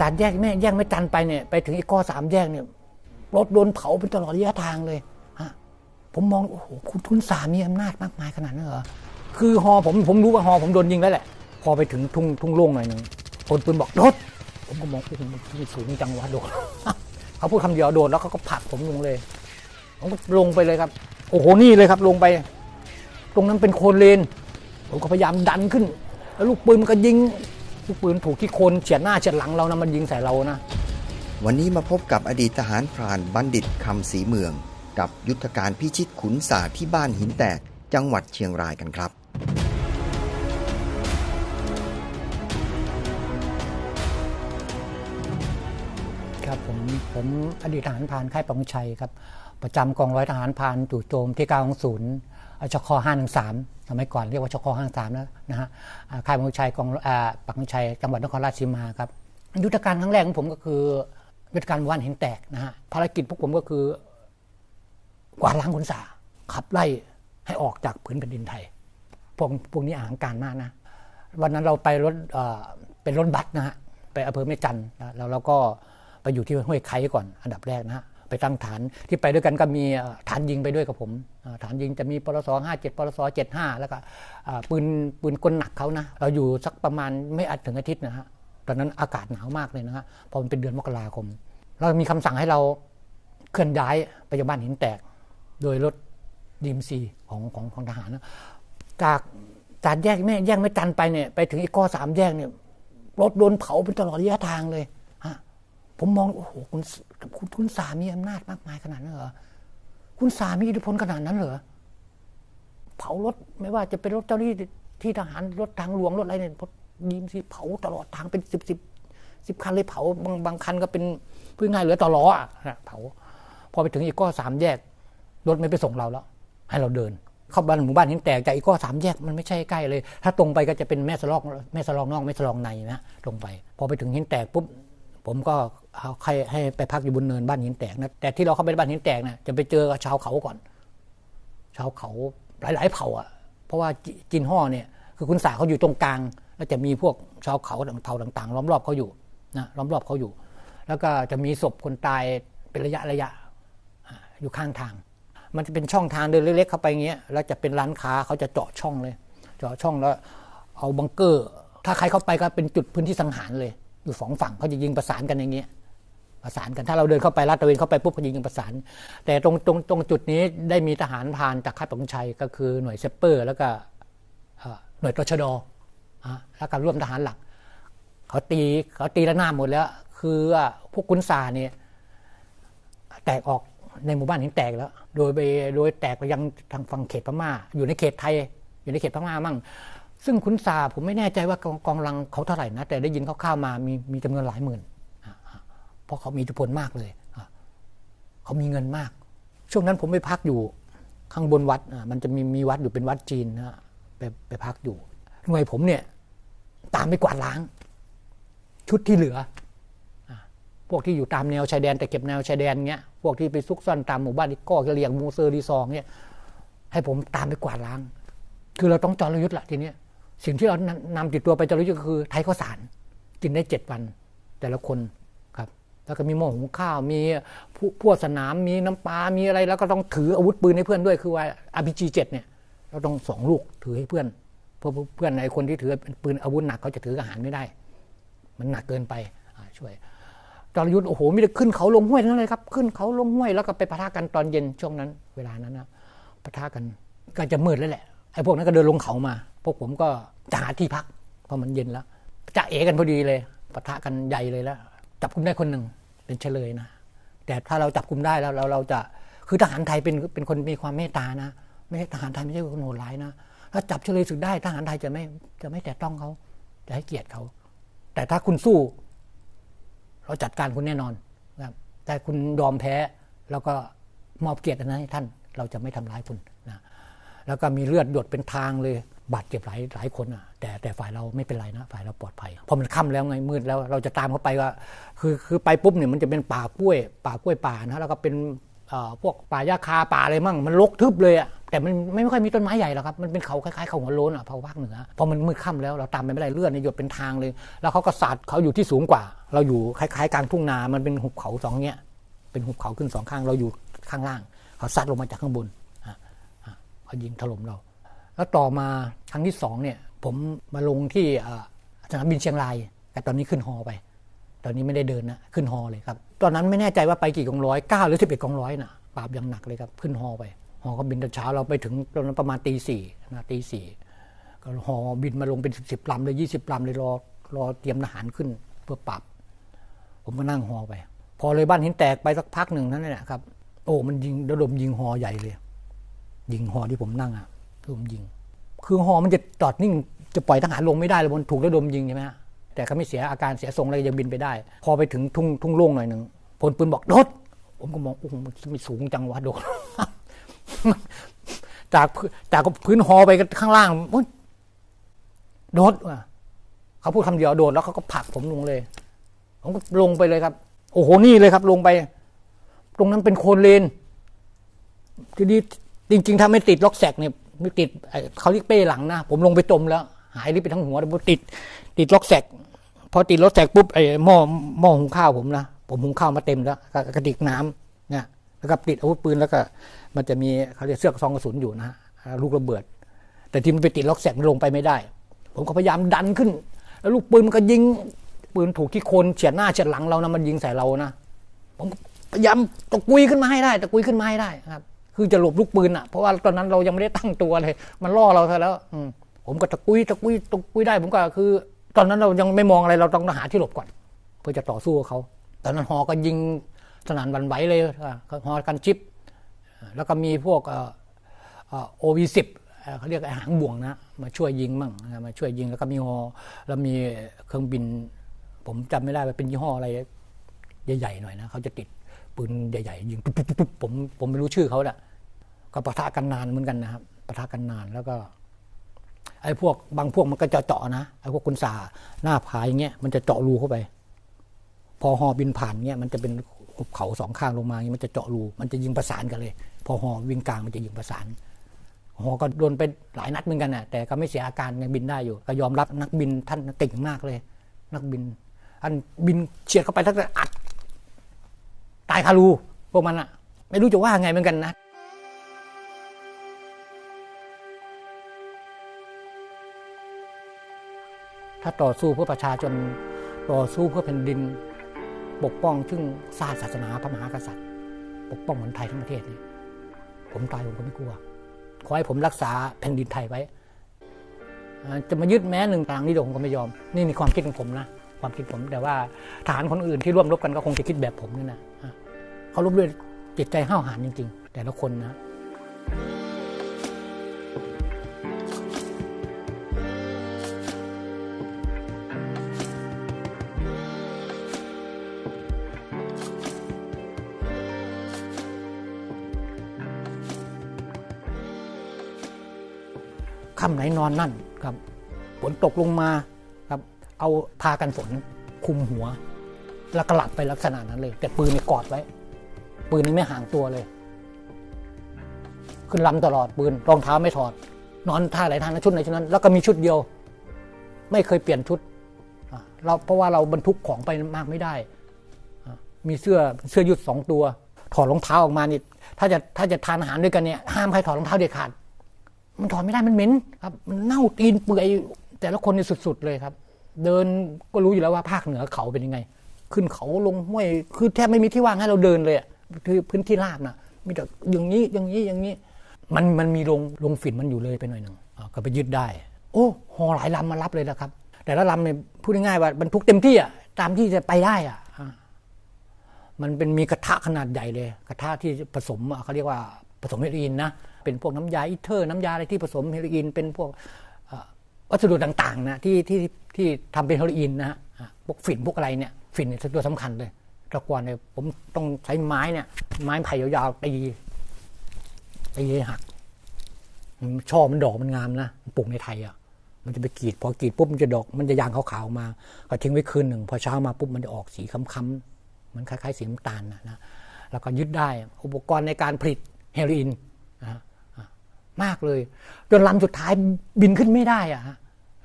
สามแยกแม่แยกไม่จันไปเนี่ยไปถึงอีกก้อสามแยกเนี่ยรถโดนเผาเป็นตลอดระยะทางเลยฮะผมมองโอ้โหคุณคุณสามีอำนาจมากมายขนาดนั้นเหรอคือฮอผมผมรู้ว่าฮอผมโดนยิงแล้วแหละ พอไปถึงทุ่งทุ่งโล่งหน่อยหนึงคนปืนบอกโดดผมก็มองโอ้โหมันสูงจังวะโดดเขาพูดคำเดียวโดดแล้วเขาก็ผลักผมลงเลย ผมก็ลงไปเลยครับ โอ้โหนี่เลยครับลงไป ตรงนั้นเป็นโคนเลน ผมก็พยายามดันขึ้น แล้วลูกปืนมันก็ยิง ลูกปืนถูกที่โคนเฉียดหน้าเฉียดหลังเรานะมันยิงใส่เรานะวันนี้มาพบกับอดีตทหารพรานบัณฑิตคำศรีเมือง กับยุทธการพิชิตขุนสาที่บ้านหินแตกจังหวัดเชียงรายกันครับครับผมผมอดีตทหารพรานค่ายปังชัยครับ ประจำกองร้อยทหารพรานจู่โจมที่9 ของศูนย์ชค513สมัยก่อนเรียกว่าชค513แล้วนะฮะอ่าค่ายปังชัยกองอ่าปังชัยจังหวัดนครราชสีมาครับ ยุทธการครั้งแรกของผมก็คือยุทธการหมู่านหินแตกนะฮะภารกิจพวกผมก็คือกวาดล้างขุนสาขับไล่ให้ออกจากผืนแผ่นดินไทย พวกพวกนี้อาหารการมากนะ วันนั้นเราไปรถเป็นรถบัสนะฮะไปอำเภอแม่จันทร์แล้วเราก็ไปอยู่ที่ห้วยไคก่อนอันดับแรกนะฮะ ไปตั้งฐานที่ไปด้วยกันก็มีฐานยิงไปด้วยกับผมฐานยิงจะมีปรส57ปรส75แล้วก็ปืนปืนกลหนักเขานะ เราอยู่สักประมาณไม่อาจถึงอาทิตย์นะฮะตอนนั้นอากาศหนาวมากเลยนะฮะพอมันเป็นเดือนมกราคม เรามีคำสั่งให้เราเคลื่อนย้ายไปยังบ้านหินแตก โดยรถดีมซีของของของทหารนะจากจากแยกแม่แยกไม่จันไปเนี่ยไปถึงอีกก้อสามแยกเนี่ยรถโดนเผาเป็นตลอดระยะทางเลย ผมมองโอ้โหคุณคุณคุณสามีอำนาจมากมายขนาดนั้นเหรอคุณสามีอิทธิพลขนาดนั้นเหรอเผารถไม่ว่าจะเป็นรถเจ้าหน้าที่ที่ทหารรถทางหลวงรถอะไรเนี่ยดีมซีเผาตลอดทางเป็นสิบสิบสิบคันเลยเผาบางบางคันก็เป็นพูดง่ายเหลือต่อล้ออะนะเผา พอไปถึงอีกก้อสามแยก รถไม่ไปส่งเราแล้ว ให้เราเดิน เข้าบ้านหมู่บ้านหินแตกจากอีกก้อสามแยกมันไม่ใช่ใกล้เลย ถ้าตรงไปก็จะเป็นแม่สลอกแม่สลองนอกแม่สลองในนะตรงไป พอไปถึงหินแตกปุ๊บ ผมก็เอาใครให้ไปพักอยู่บนเนินบ้านหินแตกนะแต่ที่เราเข้าไปในบ้านหินแตกนะจะไปเจอกับชาวเขาก่อน ชาวเขาหลาย ๆ เผ่าอะ เพราะว่าจิจินห่อเนี่ยคือคุณสาเขาอยู่ตรงกลาง แล้วจะมีพวกชาวเขาเผ่าต่างๆล้อมรอบเขาอยู่นะล้อมรอบเขาอยู่ แล้วก็จะมีศพคนตายเป็นระยะระยะอยู่ข้างทาง มันจะเป็นช่องทางเดินเล็กๆเข้าไปอย่างเงี้ยแล้วจะเป็นร้านค้าเขาจะเจาะช่องเลย เจาะช่องแล้วเอาบังเกอร์ ถ้าใครเข้าไปก็เป็นจุดพื้นที่สังหารเลย อยู่สองฝั่งเขาจะยิงประสานกันอย่างเงี้ยประสานกันถ้าเราเดินเข้าไปลาดตระเวนเข้าไปปุ๊บเขายิงกันประสาน แต่ตรงตรงตรงจุดนี้ได้มีทหารพรานจากค่ายปกธงชัยก็คือหน่วยเซปเปอร์ แล้วก็หน่วยตชดอะแล้วก็ร่วมทหารหลักเขาตีเขาตีระนาบหมดแล้ว คือพวกกุนซาเนี่ยแตกออกในหมู่บ้านหินแตกแล้ว โดยไปโดยแตกไปยังทางฝั่งเขตพม่า อยู่ในเขตไทย อยู่ในเขตพม่ามั่ง ซึ่งคุณซาผมไม่แน่ใจว่ากองกองรังเขาเท่าไหร่นะ แต่ได้ยินเขาข้าวมามีมีจำนวนหลายหมื่น เพราะเขามีอิทธิพลมากเลย เขามีเงินมาก ช่วงนั้นผมไปพักอยู่ข้างบนวัด มันจะมีมีวัดอยู่เป็นวัดจีนนะไปไปพักอยู่ หน่วยผมเนี่ยตามไปกวาดล้าง ชุดที่เหลือ พวกที่อยู่ตามแนวชายแดนแต่เก็บแนวชายแดนเงี้ย พวกที่ไปซุกซ่อนตามหมู่บ้านที่ก่อกระเหลียงมูเซอร์รีซองเนี่ยให้ผมตามไปกวาดล้าง คือเราต้องจอรยุทธ์ละทีเนี้ย สิ่งที่เรานำนำติดตัวไปจะรยุทธ์ก็คือไทยข้าวสาร กินได้เจ็ดวัน แต่ละคนครับ แล้วก็มีหม้อหุงข้าว มีพวกสนามมีน้ำปลา มีอะไร แล้วก็ต้องถืออาวุธปืนให้เพื่อนด้วยคือว่า RPG 7เจ็ดเนี่ยเราต้องสองลูกถือให้เพื่อน เพราะเพื่อนในคนที่ถือปืนอาวุธหนักเขาจะถืออาหารไม่ได้ มันหนักเกินไปช่วยจรยุทธ์โอ้โหมีแต่ขึ้นเขาลงห้วยนั้นเลยครับ ขึ้นเขาลงห้วยแล้วก็ไปปะทะกันตอนเย็นช่วงนั้น เวลานั้นนะปะทะกันก็จะมืดแล้วแหละ อ้พวกนั้นก็เดินลงเขามา พวกผมก็จะหาที่พักเพราะมันเย็นแล้วจะเอกันพอดีเลยปะทะกันใหญ่เลยแล้ว จับกุมได้คนหนึ่งเป็นเฉลยนะ แต่ถ้าเราจับกุมได้แล้วเราเราจะคือทหารไทยเป็นเป็นคนมีความเมตตานะ ไม่ใช่ทหารไทยไม่ใช่คนโหดร้ายนะถ้าจับเฉลยศึกได้ทหารไทยจะไม่จะไม่แตะต้องเขาจะให้เกียรติเขา แต่ถ้าคุณสู้ เราจัดการคุณแน่นอนนะครับแต่คุณยอมแพ้แล้วก็มอบเกียรตินั้นให้ท่าน เราจะไม่ทำร้ายคุณ แล้วก็มีเลือดหยดเป็นทางเลยบาดเจ็บหลายหลายคนอะ แต่แต่ฝ่ายเราไม่เป็นไรนะ ฝ่ายเราปลอดภัยพอมันค่ำแล้วไงมืดแล้วเราจะตามเขาไปว่าคือคือไปปุ๊บเนี่ยมันจะเป็นป่ากล้วย ป่ากล้วยป่านะแล้วก็เป็นเอ่อพวกป่าหญ้าคาป่าอะไรมั่งมันรกทึบเลยอะแต่มันไม่ค่อยมีต้นไม้ใหญ่หรอกครับ มันเป็นเขาคล้ายๆเขาหัวโล้นอะภาคภาคเหนือพอมันมืดค่ำแล้วเราตามไปไม่ได้เลือนในหยดเป็นทางเลย แล้วเขาก็สาดเขาอยู่ที่สูงกว่า เราอยู่คล้ายๆกลางทุ่งนา มันเป็นหุบเขาสองเนี้ยเป็นหุบเขาขึ้นสองข้างเราอยู่ข้างล่าง เขาซัดลงมาจากข้างบน เขายิงถล่มเรา แล้วต่อมาครั้งที่สองเนี่ยผมมาลงที่สนามบินเชียงราย แต่ตอนนี้ขึ้นฮอไป ตอนนี้ไม่ได้เดินนะขึ้นฮอเลยครับ ตอนนั้นไม่แน่ใจว่าไปกี่กองร้อยเก้าหรือสิบเอ็ดกองร้อยนะปราบอย่างหนักเลยครับขึ้นฮอไปฮอก็บินตอนเช้าเราไปถึงตอนนั้นประมาณตีสี่นะตีสี่ก็ฮอบินมาลงเป็นสิบสิบลำเลยยี่สิบลำเลยรอรอเตรียมทหารขึ้นเพื่อปรับ ผมก็นั่งฮอไป พอเลยบ้านหินแตกไปสักพักหนึ่งนั่นแหละครับ โอ้มันยิงระดมยิงฮอใหญ่เลย ยิงฮอที่ผมนั่งอะระดมยิง คือฮอมันจะจอดนิ่งจะปล่อยทหารลงไม่ได้เลยมันถูกระดมยิงใช่ไหมฮะแต่ก็ไม่เสียอาการเสียทรงอะไรยังบินไปได้ พอไปถึงทุ่งทุ่งโล่งหน่อยหนึ่งพลปืนบอกโดดผมก็มองโอ้โหมันม่สูงจังวะโดดจากจากพื้นฮอไปข้างล่างโดดว่ะเขาพูดคำเดียวโดดแล้วเขาก็ผลักผมลงเลย ผมก็ลงไปเลยครับ โอ้โหนี่เลยครับ ลงไป ตรงนั้นเป็นโคลนเลนทีนี้ จริงๆถ้าไม่ติดล็อกแสกเนี่ยไม่ติดเขาเรียกเป้หลังนะผมลงไปจมแล้ว หายริบไปทั้งหัวแต่ผมติด ติดล็อกแสกพอติดล็อกแสกปุ๊บไอ้หม้อหม้อหุงข้าวผมนะผมหุงข้าวมาเต็มแล้วกระดิกน้ำเนี่ยแล้วก็ติดอาวุธปืนแล้วก็ มันจะมีเขาเรียกเสื้อซองกระสุนอยู่นะลูกระเบิด แต่ที่มันไปติดล็อกแสกมันลงไปไม่ได้ ผมก็พยายามดันขึ้น แล้วลูกปืนมันก็ยิงปืนถูกที่โคนเฉียดหน้าเฉียดหลังเรานะมันยิงใส่เรานะผมพยายามตะกุยขึ้นมาให้ได้ตะกุยขึ้นมาให้ได้ครับ คือจะหลบลูกปืนอะ เพราะว่าตอนนั้นเรายังไม่ได้ตั้งตัวเลย มันล่อเราซะแล้ว อืผมก็ตะกุยตะกุยตะกุยได้ ผมก็คือ ตอนนั้นเรายังไม่มองอะไรเราต้องหาที่หลบก่อน เพื่อจะต่อสู้กับเขา ตอนนั้นฮอก็ยิงสนานวันไหวเลยอะฮอกันชิป แล้วก็มีพวกโอวีสิบเขาเรียกไอหางบ่วงนะ มาช่วยยิงมั่งมาช่วยยิงแล้วก็มีฮอแล้วมีเครื่องบิน ผมจำไม่ได้ว่าเป็นยี่ห้ออะไรใหญ่ๆหน่อยนะเขาจะติดปืนใหญ่ๆยิงปุ๊บปุ๊บปุ๊ปผมผมไม่รู้ชื่อเขาแหละ ก็ปะทะกันนานเหมือนกันนะครับปะทะกันนานแล้วก็ ไอ้พวกบางพวกมันก็จะเจาะนะไอ้พวกคุณสาหน้าผาอย่างเงี้ยมันจะเจาะรูเข้าไป พอฮอบินผ่านเงี้ยมันจะเป็นหุบเขาสองข้างลงมาอย่างงี้มันจะเจาะรูมันจะยิงประสานกันเลย พอฮอวิ่งกลางมันจะยิงประสานฮอก็โดนไปหลายนัดเหมือนกันนะแต่ก็ไม่เสียอาการยังบินได้อยู่ ก็ยอมรับนักบินท่านเก่งมากเลย นักบิน อันบินเฉียดเข้าไปทั้งแต่อัดตายคารูพวกมันอะไม่รู้จะว่าไงเหมือนกันนะ ถ้าต่อสู้เพื่อประชาชนต่อสู้เพื่อแผ่นดิน ปกป้องซึ่งศาสตร์ศาสนาพระมหากษัตริย์ ปกป้องคนไทยทั้งประเทศนี่ผมตายผมก็ไม่กลัว ขอให้ผมรักษาแผ่นดินไทยไว้ จะมายึดแม้หนึ่งตารางนี้เดี๋ยวผมก็ไม่ยอม นี่ในความคิดของผมนะ ความคิดผมแต่ว่าทหารคนอื่นที่ร่วมรบกันก็คงจะคิดแบบผมนี่นะอะเขารบด้วยจิตใจห้าวหาญจริง ๆ แต่ละคนนะ ไหนนอนนั่นครับฝนตกลงมาครับเอาพากันฝนคุมหัว แล้วก็หลับไปลักษณะนั้นเลย แต่ปืนนี่กอดไว้ ปืนนี่ไม่ห่างตัวเลย ขึ้นลำตลอดปืนรองเท้าไม่ถอด นอนท่าไหนท่านั้นชุดไหนชุดนั้น แล้วก็มีชุดเดียว ไม่เคยเปลี่ยนชุดเราเพราะว่าเราบรรทุกของไปมากไม่ได้ มีเสื้อเสื้อยืดสองตัว ถอดรองเท้าออกมานี่ถ้าจะถ้าจะทานอาหารด้วยกันเนี่ยห้ามใครถอดรองเท้าเด็ดขาด มันถอดไม่ได้มันเหม็นครับมันเน่าตีนเปื่อยแต่ละคนนี่สุด ๆ เลยครับ เดินก็รู้อยู่แล้วว่าภาคเหนือเขาเป็นยังไง ขึ้นเขาลงห้วยคือแทบไม่มีที่ว่างให้เราเดินเลยคือพื้นที่ราบนะมีแต่อย่างนี้อย่างนี้อย่างนี้ มันมันมีลงลงฝิ่นมันอยู่เลยไปหน่อยหนึ่งก็ไปยึดได้ โอ้หอหลายลำมารับเลยนะครับ แต่ละลำเนี่ยพูดง่ายๆว่าบรรทุกเต็มที่อะตามที่จะไปได้อะมันเป็นมีกระทะขนาดใหญ่เลย กระทะที่ผสมเขาเรียกว่า ผสมเฮโรอีนนะเป็นพวกน้ำยาอีเทอร์ น้ำยาอะไรที่ผสมเฮโรอีนเป็นพวกวัสดุต่างๆนะที่ที่ที่ทำเป็นเฮโรอีนนะฮะพวกฝิ่นพวกอะไรเนี่ยฝิ่นเป็นตัวสำคัญเลยตะกอนเนี่ยผมต้องใช้ไม้เนี่ย ไม้ไผ่ยาวๆตีตีหักช่อมันดอกมันงามนะปลูกในไทยอะมันจะไปกรีดพอกรีดปุ๊บมันจะดอกมันจะยางขาวๆมา ก็ทิ้งไว้คืนหนึ่งพอเช้ามาปุ๊บมันจะออกสีค้ำๆมันคล้ายๆสีน้ำตาลนะนะแล้วก็ยึดได้อุปกรณ์ในการผลิต เฮโรอีนมากเลย จนลำสุดท้ายบินขึ้นไม่ได้อะฮะ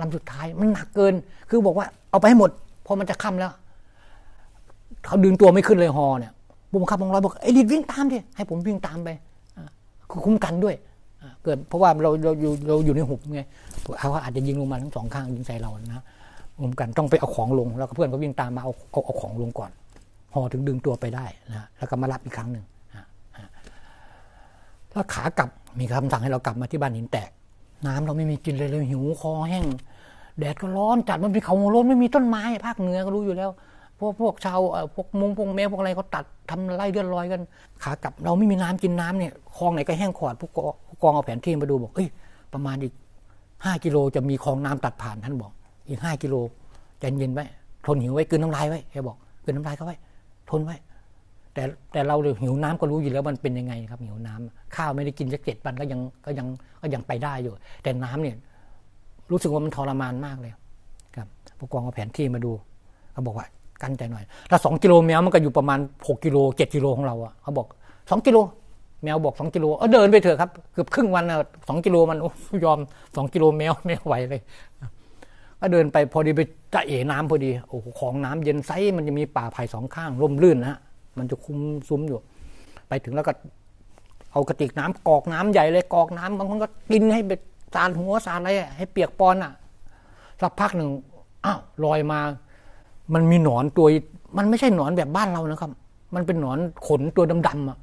ลำสุดท้ายมันหนักเกิน คือบอกว่าเอาไปให้หมดพอมันจะค่ำแล้ว เขาดึงตัวไม่ขึ้นเลยฮอเนี่ยผู้บังคับกองร้อยบอกไอ้ดิดวิ่งตามดิให้ผมวิ่งตามไปคือคุ้มกันด้วยเกิดเพราะว่าเราเราอยู่เราอยู่ในหุบไงเขาอาจจะยิงลงมาทั้งสองข้างยิงใส่เรานะคุ้มกันต้องไปเอาของลง แล้วก็เพื่อนก็วิ่งตามมาเอาเอาเอาของลงก่อนฮอถึงดึงตัวไปได้นะแล้วก็มารับอีกครั้งหนึ่ง แล้วขากลับมีคำสั่งให้เรากลับมาที่บ้านหินแตก น้ำเราไม่มีกินเลยเลยหิวคอแห้งแดดก็ร้อนจัดมันเป็นเขาโลนไม่มีต้นไม้ภาคเหนือก็รู้อยู่แล้ว พวกพวกชาวเออพวกมงพวกแมวพวกอะไรเขาตัดทำไร่เดือนลอยกัน ขากลับเราไม่มีน้ำกินน้ำเนี่ยคลองไหนก็แห้งขอดผู้กองผู้กองเอาแผนที่มาดูบอกเอ้ยประมาณอีกห้ากิโลจะมีคลองน้ำตัดผ่านท่านบอก อีกห้ากิโลใจเย็นไว้ทนหิวไว้กลืนน้ำลายไว้แกบอกกลืนน้ำลายเขาไว้ ทนไว้ แต่แต่เราหิวน้ำก็รู้อยู่แล้วมันเป็นยังไงครับหิวน้ำข้าวไม่ได้กินสักเจ็ดวันก็ยังก็ยังก็ยังไปได้อยู่ แต่น้ำเนี่ยรู้สึกว่ามันทรมานมากเลย ครับผู้กองเอาแผนที่มาดูเขาบอกว่ากั้นใจหน่อยถ้าสองกิโลแมวมันก็อยู่ประมาณหกกิโลเจ็ดกิโลของเราอะเขาบอกสองกิโลแมวบอกสองกิโลเออเดินไปเถอะครับเกือบครึ่งวันอะสองกิโลมันอยอมสองกิโลแมวไม่ไหวเลยก็เดินไปพอดีไปจะเอ๋น้ำพอดีโอ้ของน้ำเย็นไซมันจะมีป่าไผ่สองข้างร่มรื่นนะฮะ มันจะคุ้มซุ้มอยู่ ไปถึงแล้วก็เอากระติกน้ำกอกน้ำใหญ่เลยกอกน้ำบางคนก็กินให้เบ็ดสารหัวสารอะไรให้เปียกปอนอะสักพักหนึ่งอ้าวลอยมา มันมีหนอนตัว มันไม่ใช่หนอนแบบบ้านเรานะครับ มันเป็นหนอนขนตัวดำๆอะ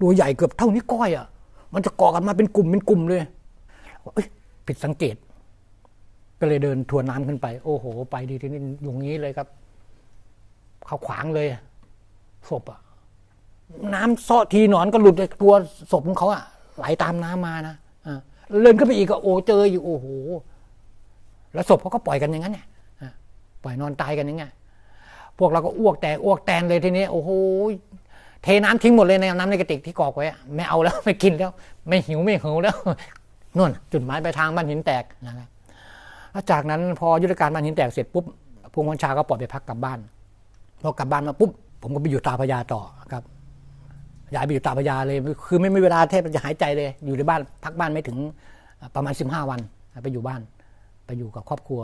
ตัวใหญ่เกือบเท่านี้ก้อยอะ มันจะเกาะกันมาเป็นกลุ่มเป็นกลุ่มเลยเอ้ยผิดสังเกต ก็เลยเดินทวนน้ำขึ้นไป โอ้โห ไปดีทีนี้อย่างนี้เลยครับ เขาขวางเลย ศพอะน้ำเซาะทีหนอนก็หลุดจากตัวศพของเขาอะไหลตามน้ำมานะอ่าเลื่อนขึ้นไปอีกก็โอ้เจออยู่โอ้โหแล้วศพเขาก็ปล่อยกันอย่างนั้นเนี่ยปล่อยนอนตายกันอย่างเงี้ยพวกเราก็อ้วกแตกอ้วกแตนเลยทีนี้โอ้โหเทน้ำทิ้งหมดเลยในน้ำในกระติกที่กอกไว้ไม่เอาแล้วไม่กินแล้ว ไม่หิวไม่หิวแล้วนู่นจุดหมายปลายทางบ้านหินแตกนะครับแล้วจากนั้นพอยุทธการบ้านหินแตกเสร็จปุ๊บผู้บัญชาก็ปล่อยไปพักกลับบ้านพอกลับบ้านมาปุ๊บ ผมก็ไปอยู่ตาพระยาต่อครับย้ายไปอยู่ตาพระยาเลย คือไม่มีเวลาแทบจะหายใจเลย อยู่ในบ้านพักบ้านไม่ถึงประมาณ 15 วัน ไปอยู่บ้าน ไปอยู่กับครอบครัว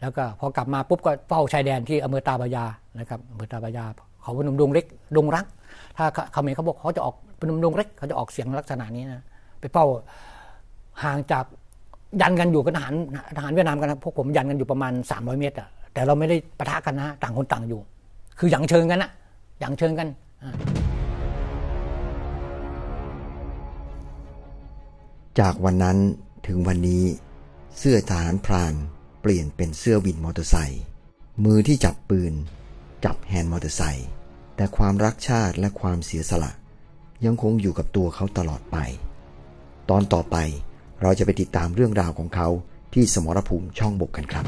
แล้วก็พอกลับมาปุ๊บก็เฝ้าชายแดนที่อำเภอตาพระยานะครับอำเภอตาพระยาเขาพนมดงเล็กดงรัก ถ้าเขาเมรเขาบอกเขาจะออกพนมดงเล็กเขาจะออกเสียงลักษณะนี้นะไปเฝ้าห่างจากยันกันอยู่กับทหารทหารเวียดนามกันนะพวกผมยันกันอยู่ประมาณ 300 เมตรอะแต่เราไม่ได้ปะทะกันนะต่างคนต่างอยู่ คือหยังเชิงกันนะ หยังเชิงกัน จากวันนั้นถึงวันนี้เสื้อทหารพรานเปลี่ยนเป็นเสื้อวินมอเตอร์ไซค์มือที่จับปืน จับแฮนด์มอเตอร์ไซค์แต่ความรักชาติและความเสียสละ ยังคงอยู่กับตัวเขาตลอดไป ตอนต่อไปเราจะไปติดตามเรื่องราวของเขาที่สมรภูมิช่องบกกันครับ